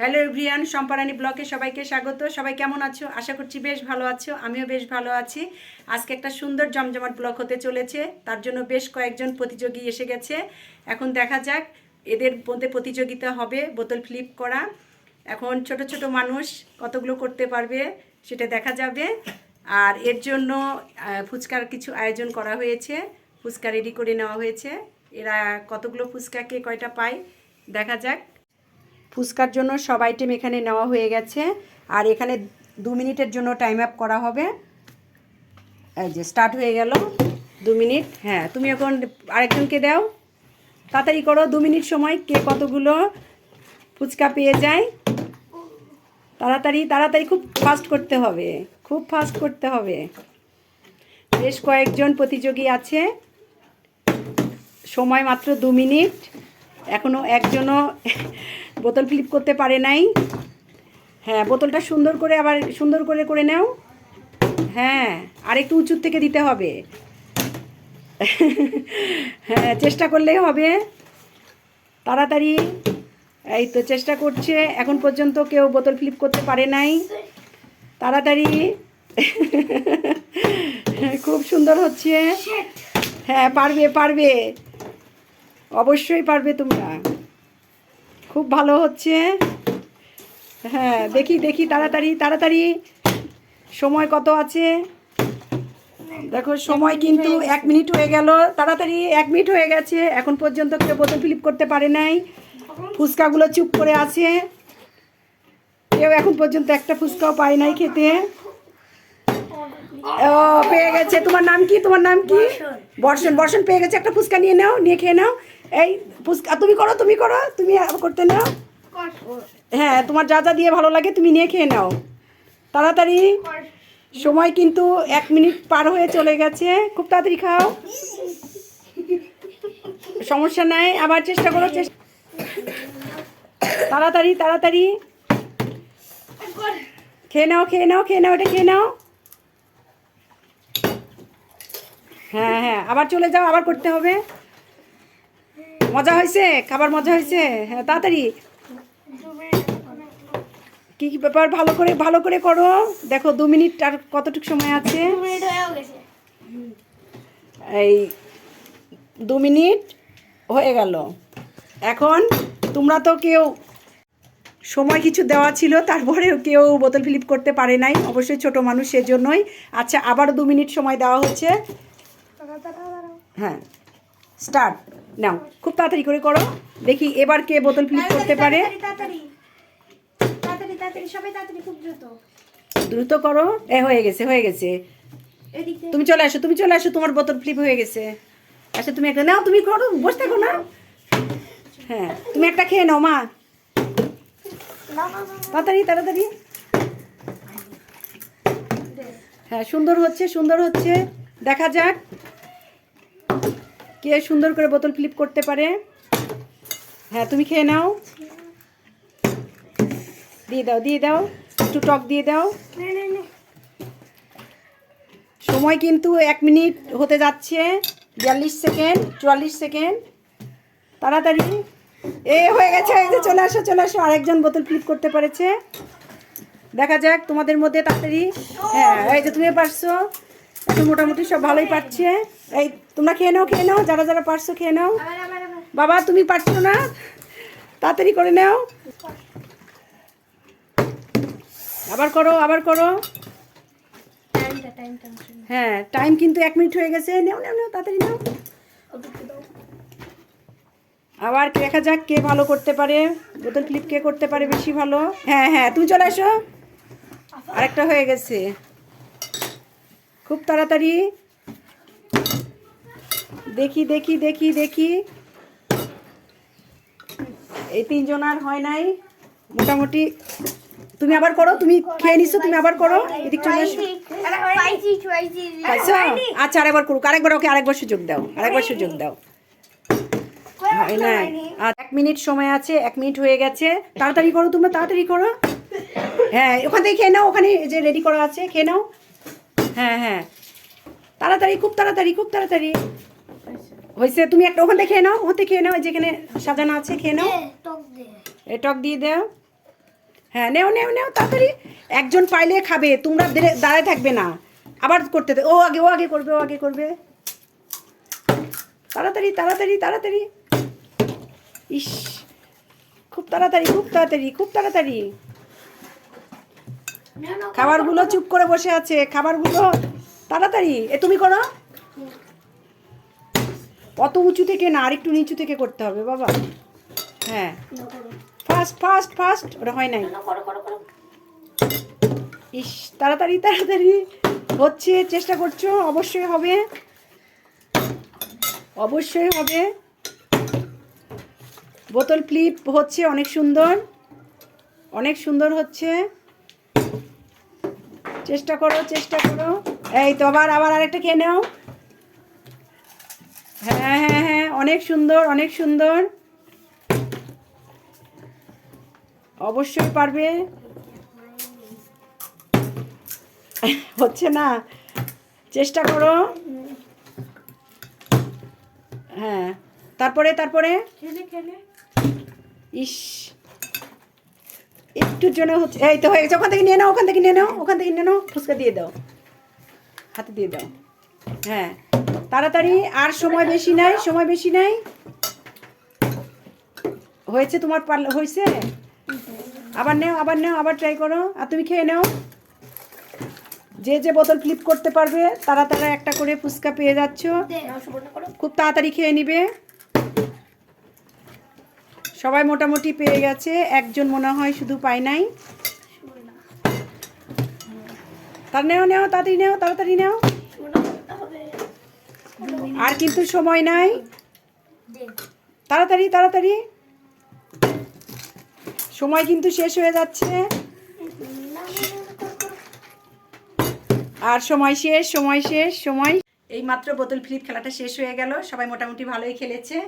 Hello everyone সম্পারানি ব্লকে সবাইকে স্বাগত। সবাই কেমন আছো? আশা করছি বেশ ভালো আছো। আমিও বেশ ভালো আছি। আজকে একটা সুন্দর জমজমাট ব্লক হতে চলেছে। তার জন্য বেশ কয়েকজন প্রতিযোগী এসে গেছে। এখন দেখা যাক, এদের মধ্যে প্রতিযোগিতা হবে, বোতল ফ্লিপ করা। এখন ছোট ছোট মানুষ কতগুলো করতে পারবে সেটা দেখা যাবে। আর এর জন্য ফুচকার কিছু আয়োজন করা হয়েছে। ফুচকা রেডি করে নেওয়া হয়েছে। এরা কতগুলো ফুচকাকে কয়টা পায়, দেখা যাক। ফুচকার জন্য সব আইটেম এখানে নেওয়া হয়ে গেছে। আর এখানে দু মিনিটের জন্য টাইম আপ করা হবে। এই যে স্টার্ট হয়ে গেল। দু মিনিট হ্যাঁ তুমি এখন আরেকজনকে দাও। তাড়াতাড়ি করো, দু মিনিট সময় কে কতগুলো ফুচকা পেয়ে যায়। তাড়াতাড়ি তাড়াতাড়ি খুব ফাস্ট করতে হবে, খুব ফাস্ট করতে হবে। বেশ কয়েকজন প্রতিযোগী আছে। সময় মাত্র দু মিনিট। এখনও একজনও বোতল ফ্লিপ করতে পারে নাই। হ্যাঁ বোতলটা সুন্দর করে আবার সুন্দর করে করে নাও। হ্যাঁ আর একটু উঁচুর থেকে দিতে হবে। হ্যাঁ চেষ্টা করলেই হবে। তাড়াতাড়ি। এই তো চেষ্টা করছে, এখন পর্যন্ত কেউ বোতল ফ্লিপ করতে পারে নাই। তাড়াতাড়ি। খুব সুন্দর হচ্ছে। হ্যাঁ পারবে পারবে। অবশ্যই পারবে তোমরা। খুব ভালো হচ্ছে। হ্যাঁ দেখি দেখি তাড়াতাড়ি তাড়াতাড়ি। সময় কত আছে? দেখো সময় কিন্তু এক মিনিট হয়ে গেল। তাড়াতাড়ি এক মিনিট হয়ে গেছে। এখন পর্যন্ত কেউ বোতল ফিলিপ করতে পারে নাই। ফুচকাগুলো চুপ করে আছে। কেউ এখন পর্যন্ত একটা ফুচকাও পায় নাই খেতে। ও পেয়ে গেছে। তোমার নাম কি? তোমার নাম কি? বর্ষণ বর্ষণ পেয়ে গেছে, একটা ফুচকা নিয়ে নাও, নিয়ে খেয়ে নাও। এই ফুচকা, তুমি করো তুমি করো, তুমি করতে নাও। হ্যাঁ তোমার যা যা দিয়ে ভালো লাগে তুমি নিয়ে খেয়ে নাও। তাড়াতাড়ি। সময় কিন্তু এক মিনিট পার হয়ে চলে গেছে। খুব তাড়াতাড়ি খাও। সমস্যা নাই, আবার চেষ্টা করো, চেষ্টা তাড়াতাড়ি তাড়াতাড়ি। খেয়ে নাও খেয়ে নাও খেয়ে নাও, এটা খেয়ে নাও। হ্যাঁ হ্যাঁ আবার চলে যাও আবার করতে হবে। মজা হয়েছে? খাবার মজা হয়েছে? হ্যাঁ তাড়াতাড়ি। কি কি ব্যাপার? ভালো করে ভালো করে করো। দেখো দু মিনিট আর কতটুকু সময় আছে? এই দু মিনিট হয়ে গেল। এখন তোমরা তো কেউ সময় কিছু দেওয়া ছিল তারপরেও কেউ বোতল ফিলিপ করতে পারে নাই। অবশ্যই ছোট মানুষ সেজন্যই। আচ্ছা আবারও দু মিনিট সময় দেওয়া হচ্ছে। হ্যাঁ। স্টার্ট। নাও খুব তাড়াতাড়ি করে করো। দেখি এবার কে বোতল ফিলিপ করতে পারে। দ্রুত। করো। এ হয়ে গেছে হয়ে গেছে। তুমি চলে আসো তুমি চলে আসো তোমার বোতল ফ্লিপ হয়ে গেছে। আচ্ছা তুমি একটা নাও তুমি করো বসে থাকো না। হ্যাঁ তুমি একটা খেয়ে নাও মা। তাড়াতাড়ি তাড়াতাড়ি। হ্যাঁ সুন্দর হচ্ছে সুন্দর হচ্ছে। দেখা যাক। কে সুন্দর করে বোতল ফ্লিপ করতে পারে? হ্যাঁ তুমি খেয়ে নাও। দিয়ে দাও দিয়ে দাও। একটু টক দিয়ে দাও। সময় কিন্তু এক মিনিট হতে যাচ্ছে। বিয়াল্লিশ সেকেন্ড চুয়াল্লিশ সেকেন্ড। তাড়াতাড়ি। এ হয়ে গেছে এই যে চলে আসো চলে আসো। আরেকজন বোতল ফ্লিপ করতে পেরেছে। দেখা যাক তোমাদের মধ্যে তাড়াতাড়ি। হ্যাঁ এই যে তুমি পারছ। এখন মোটামুটি সব ভালোই পারছে এই, তোমরা খেয়ে নাও খেয়ে নাও, যারা যারা পারছ খেয়ে নাও। বাবা, তুমি পারছ না? তাড়াতাড়ি করে নাও। আবার করো আবার করো। হ্যাঁ টাইম কিন্তু এক মিনিট হয়ে গেছে। নেও নেও নেও, তাড়াতাড়ি নাও। আবার দেখা যাক কে ভালো করতে পারে। বোতল ফ্লিপ কে করতে পারে বেশি ভালো। হ্যাঁ হ্যাঁ তুমি চলে আসো। আরেকটা হয়ে গেছে। খুব তাড়াতাড়ি। দেখি দেখি দেখি দেখি। এই তিনজন আর হয় নাই। মোটামুটি তুমি আবার করো, তুমি খেয়ে নিছো, তুমি আবার করো। এদিক চলে আসো। পাইছো আচ্ছা আরেকবার করুক। আরেকবার ওকে আরেকবার সুযোগ দাও। আরেকবার সুযোগ দাও। হয় নাই। আর এক মিনিট সময় আছে, এক মিনিট হয়ে গেছে। তাড়াতাড়ি করো তোমরা, তাড়াতাড়ি করো। হ্যাঁ ওখান থেকে খেয়ে নাও, ওখানে যে রেডি করা আছে, খেয়ে নাও। হ্যাঁ হ্যাঁ। তাড়াতাড়ি খুব তাড়াতাড়ি খুব তাড়াতাড়ি। হয়েছে তুমি একটা ওখান থেকে খেয়ে নাও থেকে খেয়ে নাও যেখানে সাজানো আছে খেয়ে নাও। টক এ টক দিয়ে দাও। হ্যাঁ নেও নেও নেও তাড়াতাড়ি। একজন পাইলে খাবে তোমরা দাঁড়ায় থাকবে না। আবার করতে ও আগে ও আগে করবে ও আগে করবে। তাড়াতাড়ি তাড়াতাড়ি তাড়াতাড়ি। ইস খুব তাড়াতাড়ি খুব তাড়াতাড়ি খুব তাড়াতাড়ি। খাবারগুলো চুপ করে বসে আছে, খাবারগুলো তাড়াতাড়ি। এ, তুমি করো। অত উঁচু থেকে না, আরেকটু নিচু থেকে করতে হবে, বাবা। হ্যাঁ। ফাস্ট ফাস্ট ফাস্ট ওটা হয় নাই। ইস, তাড়াতাড়ি তাড়াতাড়ি। হচ্ছে, চেষ্টা করছ, অবশ্যই হবে। অবশ্যই হবে। বোতল ফ্লিপ হচ্ছে অনেক সুন্দর। অনেক সুন্দর হচ্ছে। চেষ্টা করো চেষ্টা করো। এই তো আবার আবার আরেকটা খেয়ে নাও। হ্যাঁ হ্যাঁ হ্যাঁ অনেক সুন্দর অনেক সুন্দর। অবশ্যই পারবে। হচ্ছে না? চেষ্টা করো। হ্যাঁ তারপরে তারপরে। ইস। একটুর জন্য হচ্ছে এই তো হয়ে গেছে ওখান থেকে নিয়ে নাও ওখান থেকে নিয়ে নাও ওখান থেকে নিয়ে নাও ফুচকা দিয়ে দাও। হাতে দিয়ে দাও। হ্যাঁ তাড়াতাড়ি আর সময় বেশি নাই সময় বেশি নাই। হয়েছে তোমার পারলে হয়েছে? আবার নেও আবার নেও আবার ট্রাই করো। আর তুমি খেয়ে নাও। যে যে বোতল ফ্লিপ করতে পারবে তারা তারা একটা করে ফুচকা পেয়ে যাচ্ছ। খুব তাড়াতাড়ি খেয়ে নিবে। সবাই মোটামুটি পেয়ে গেছে, একজন মনে হয় শুধু পায় নাই। তার নেও নেও, তাড়াতাড়ি নেও তাড়াতাড়ি নেও। আর কিন্তু সময় নাই তাড়াতাড়ি তাড়াতাড়ি সময় কিন্তু শেষ হয়ে যাচ্ছে। আর সময় শেষ সময় শেষ, সময় এই মাত্র বোতল ফ্লিপ খেলাটা শেষ হয়ে গেল সবাই মোটামুটি ভালোই খেলেছে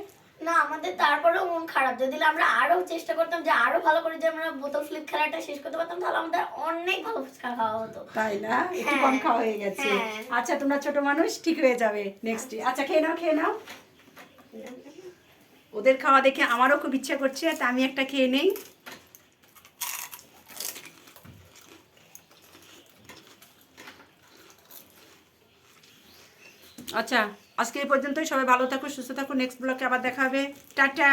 না আমাদের তারপরেও মন খারাপ। যদি আমরা আরও চেষ্টা করতাম যে আরও ভালো করে যে আমরা বোতল ফ্লিপ খেলাটা শেষ করতে পারতাম তাহলে আমাদের অনেক ভালো ফুচকা খাওয়া হতো। তাই না? একটু হ্যাঁ। কম খাওয়া হয়ে গেছে। হ্যাঁ। আচ্ছা তোমরা ছোট মানুষ ঠিক হয়ে যাবে নেক্সট আচ্ছা খেয়ে নাও খেয়ে নাও। ওদের খাওয়া দেখে আমারও খুব ইচ্ছা করছে তা আমি একটা খেয়ে নেই। আচ্ছা আজকে এই পর্যন্তই সবাই ভালো থাকো সুস্থ থাকো নেক্সট ব্লগে আবার দেখা হবে। টাটা।